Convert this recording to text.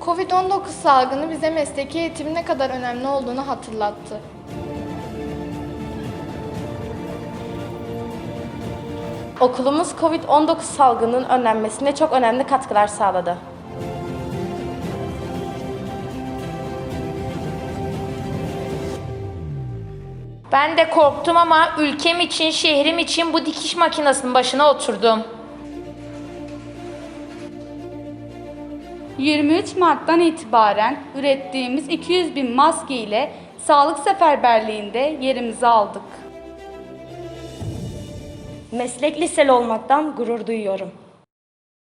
Covid-19 salgını bize mesleki eğitimin ne kadar önemli olduğunu hatırlattı. Okulumuz Covid-19 salgının önlenmesine çok önemli katkılar sağladı. Ben de korktum ama ülkem için, şehrim için bu dikiş makinesinin başına oturdum. 23 Mart'tan itibaren ürettiğimiz 200 bin maske ile sağlık seferberliğinde yerimizi aldık. Meslek liseli olmaktan gurur duyuyorum.